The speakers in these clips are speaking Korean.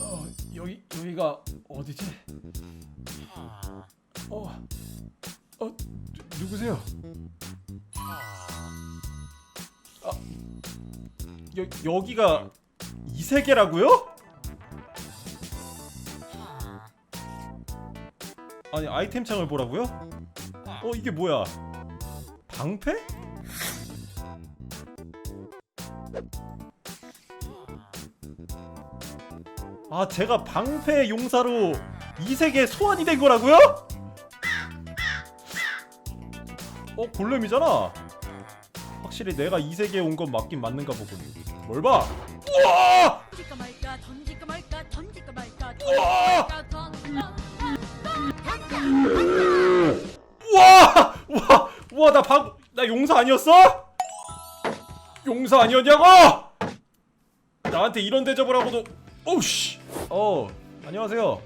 어, 여기 여기가 어디지? 어, 어 누, 누구세요? 아, 여 여기가 이 세계라고요? 아니 아이템 창을 보라고요? 어 이게 뭐야? 방패? 아 제가 방패 용사로 이 세계에 소환이 된 거라고요? 어 골렘이잖아. 확실히 내가 이 세계에 온 건 맞긴 맞는가 보군. 뭘 봐? 우와! 던질까 말까 던질까 말까 던질까 말까 우와! 던질까 우와! 우와! 우와 나 방, 나 용사 아니었어? 용사 아니었냐고? 나한테 이런 대접을 하고도 오우씨. 어 안녕하세요.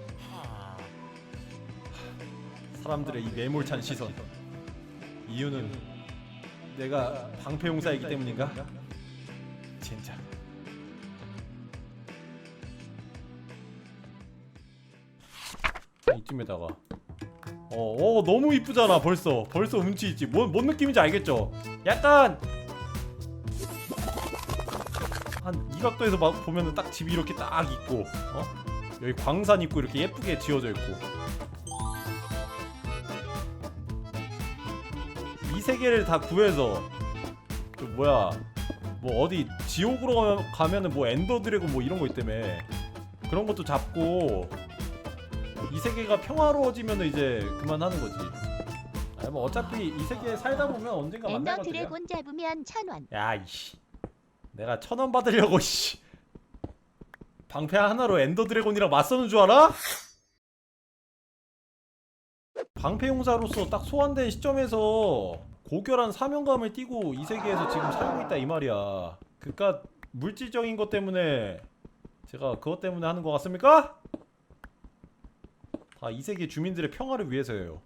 사람들의 이 매몰찬 시선. 이유는 내가 방패 용사이기 때문인가? 진짜. 이쯤에다가. 어, 어 너무 이쁘잖아 벌써. 벌써 운치 있지. 뭔, 뭔 느낌인지 알겠죠? 약간 한이 각도에서 막 보면은 딱 집이 이렇게 딱 있고 어? 여기 광산 있고 이렇게 예쁘게 지어져 있고 이 세계를 다 구해서 그 뭐야 뭐 어디 지옥으로 가면- 가면은 뭐 엔더 드래곤 뭐 이런 거 있다며 그런 것도 잡고 이 세계가 평화로워지면 이제 그만하는 거지. 아니 뭐 어차피 이 세계에 살다 보면 언젠가 엔더 만날 거야. 드래곤 잡으면 천 원. 야 이씨. 내가 천 원 받으려고 씨. 방패 하나로 엔더 드래곤이랑 맞서는 줄 알아? 방패 용사로서 딱 소환된 시점에서 고결한 사명감을 띠고 이 세계에서 지금 살고 있다 이 말이야. 그깟 물질적인 것 때문에 제가 그것 때문에 하는 것 같습니까? 다 이 세계 주민들의 평화를 위해서예요.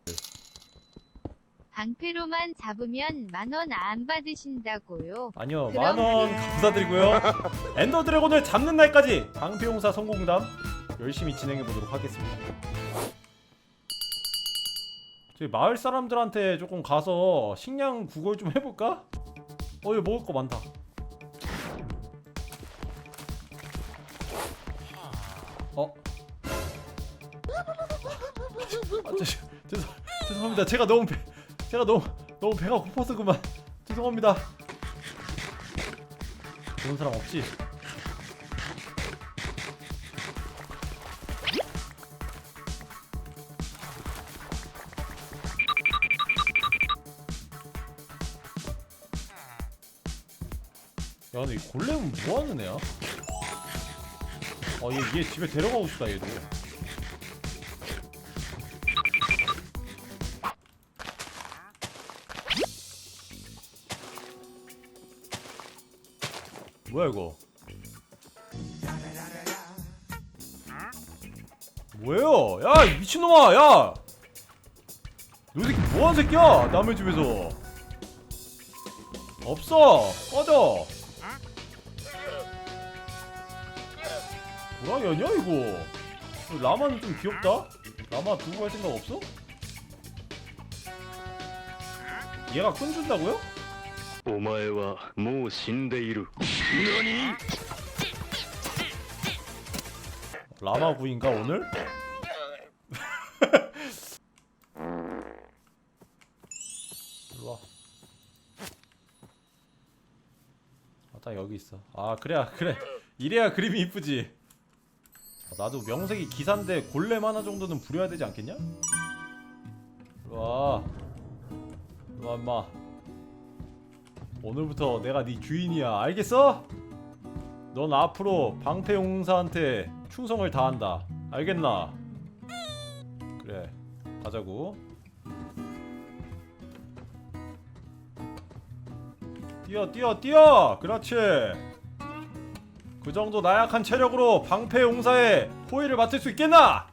방패로만 잡으면 만원 안 받으신다고요. 아니요 그럼- 만원 감사드리고요 엔더 드래곤을 잡는 날까지 방패용사 성공담 열심히 진행해 보도록 하겠습니다 저희 마을 사람들한테 조금 가서 식량 구걸 좀 해볼까? 어 여기 먹을 거 많다 어? 아, 죄, 죄송, 죄송합니다 제가 너무 배, 제가 너무 너무 배가 고파서 그만 죄송합니다 좋은 사람 없지? 야 근데 이 골렘은 뭐하는 애야? 아얘 얘 집에 데려가고 싶다 얘도 뭐야 이거? 뭐예요? 야이 미친놈아 야! 너 새끼 뭐하는 새끼야 남의 집에서 없어 꺼져 뭐라냐냐 이거 라마는 좀 귀엽다 라마 두고 갈 생각 없어? 얘가 끈준다고요? お前はもう死んでいる何 라마 구인가 오늘? 일로와 아딱 여기 있어 아 그래야 그래 이래야 그림이 이쁘지 아, 나도 명색이 기사인데 골렘 하나 정도는 부려야 되지 않겠냐? 일로와 일로와 임마 오늘부터 내가 네 주인이야 알겠어? 넌 앞으로 방패 용사한테 충성을 다한다. 알겠나? 그래. 가자고. 뛰어 뛰어 뛰어. 그렇지. 그 정도 나약한 체력으로 방패 용사의 호의를 맡을 수 있겠나?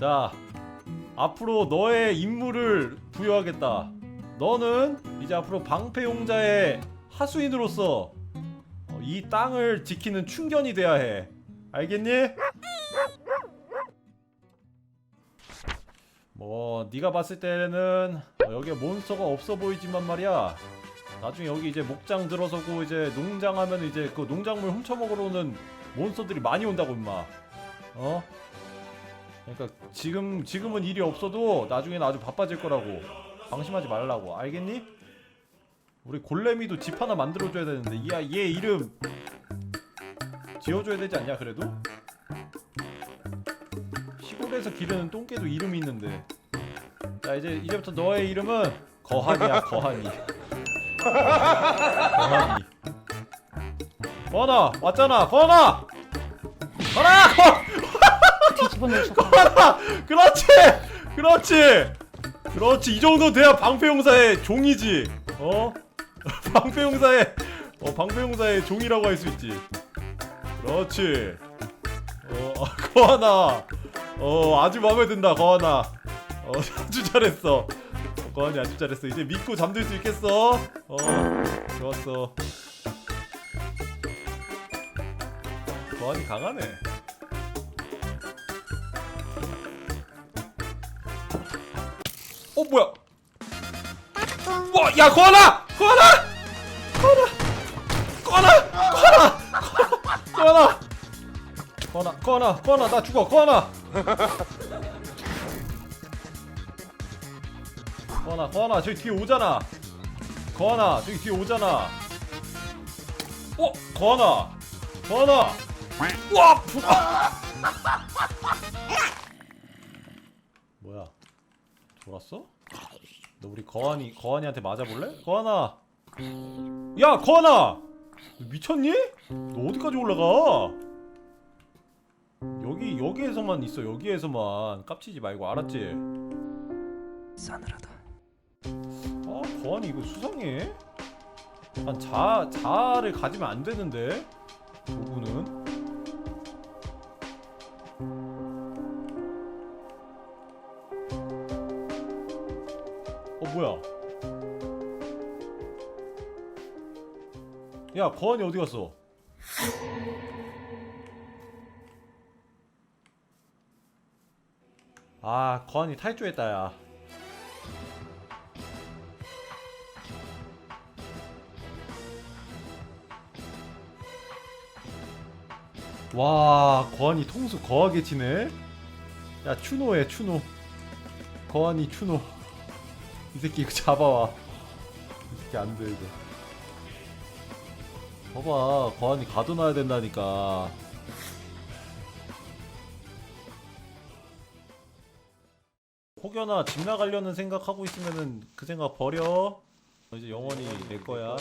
자, 앞으로 너의 임무를 부여하겠다. 너는 이제 앞으로 방패용자의 하수인으로서 어, 이 땅을 지키는 충견이 돼야 해. 알겠니? 뭐 네가 봤을 때는 어, 여기에 몬스터가 없어 보이지만 말이야. 나중에 여기 이제 목장 들어서고 이제 농장하면 이제 그 농작물 훔쳐 먹으러 오는 몬스터들이 많이 온다고 임마. 어? 그러니까 지금 지금은 일이 없어도 나중에는 아주 바빠질 거라고. 방심하지 말라고. 알겠니? 우리 골렘이도 집 하나 만들어 줘야 되는데 야, 얘 이름 지어 줘야 되지 않냐 그래도? 시골에서 기르는 똥개도 이름이 있는데. 자, 이제 이제부터 너의 이름은 거한이야, 거한이. 거한이. 거한아, 왔잖아. 거한아! 거 거- 뒤집어놓으셨 거하나! 그렇지! 그렇지! 그렇지! 이 정도 돼야 방패용사의 종이지. 어? 방패용사의 어 방패용사의 종이라고 할 수 있지. 그렇지. 어 아, 거하나. 어 아주 마음에 든다 거하나. 어 아주 잘했어. 어, 거하니 아주 잘했어. 이제 믿고 잠들 수 있겠어? 어 좋았어. 거하니 강하네 어 뭐야? 와, 야 거하나, 거하나, 거하나, 거하나, 거하나, 거하나, 거하나, 거하나, 거하나, 나 죽어, 거하나. 거하나, 거하나, 저기 뒤에 오잖아. 거하나, 저기 뒤에 오잖아. 어, 거하나, 거하나. 와, 부... 돌았어? 너 우리 거한이 거한이한테 맞아볼래? 거한아. 야 거한아. 너 미쳤니? 너 어디까지 올라가? 여기 여기에서만 있어 여기에서만 깝치지 말고 알았지? 싸늘하다. 아 거한이 이거 수상해. 약간 자 자아를 가지면 안 되는데 도구는. 뭐야? 야 거한이 어디 갔어? 아 거한이 탈주했다 야. 와 거한이 통수 거하게 치네. 야 추노해 추노. 거한이 추노. 이 새끼 이거 잡아와. 이 새끼 안 돼 이거. 봐봐 거한이 가둬놔야 된다니까. 혹여나 집 나가려는 생각하고 있으면은 그 생각 버려. 이제 영원히 내 거야.